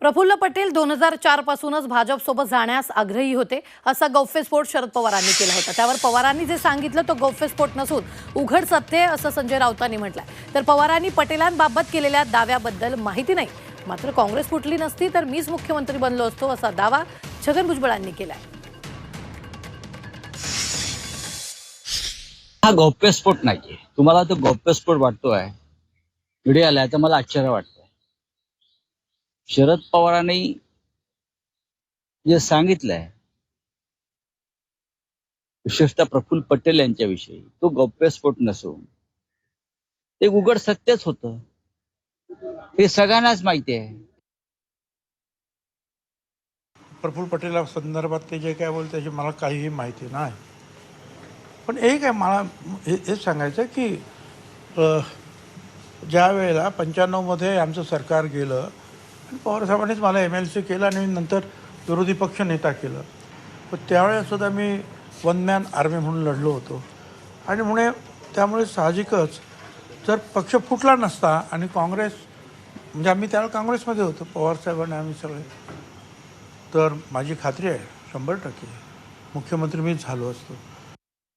प्रफुल्ल पटेल दोन हजार चार पासूनच भाजपसोबत जाण्यास आग्रही होते असा गौफ्यस्फोट शरद पवारांनी केला होता. त्यावर पवारांनी जे सांगितलं तो गौफ्यस्फोट नसून उघड सत्य असं संजय राऊतांनी म्हटलंय. तर पवारांनी पटेलांबाबत केलेल्या दाव्याबद्दल माहिती नाही. मात्र काँग्रेस फुटली नसती तर मीच मुख्यमंत्री बनलो असतो असा दावा छगन भुजबळांनी केलाय. हा गौप्यस्फोट नाहीये. तुम्हाला तो गौप्यस्फोट वाटतोय. आलाय तर मला आश्चर्य वाटतं शरद पवारांनी जे सांगितलंय विशेषतः प्रफुल्ल पटेल यांच्याविषयी तो गौप्यस्फोट नसून ते उघड सत्यच होत. हे सगळ्यांनाच माहिती आहे. प्रफुल्ल पटेला संदर्भात ते जे काय बोलते त्याची मला काहीही माहिती नाही. पण एक आहे मला हे सांगायचं की ज्या वेळेला पंच्याण्णवमध्ये आमचं सरकार गेलं आणि पवारसाहेबांनीच मला एम एल सी केलं आणि नंतर विरोधी पक्ष नेता केलं. पण त्यावेळेसुद्धा मी वन मॅन आर्मी म्हणून लढलो होतो. आणि म्हणे त्यामुळे साहजिकच जर पक्ष फुटला नसता आणि काँग्रेस म्हणजे आम्ही त्यावेळेला काँग्रेसमध्ये होतो पवारसाहेबांनी आम्ही सगळे. तर माझी खात्री आहे शंभर टक्के मुख्यमंत्री मीच झालो असतो.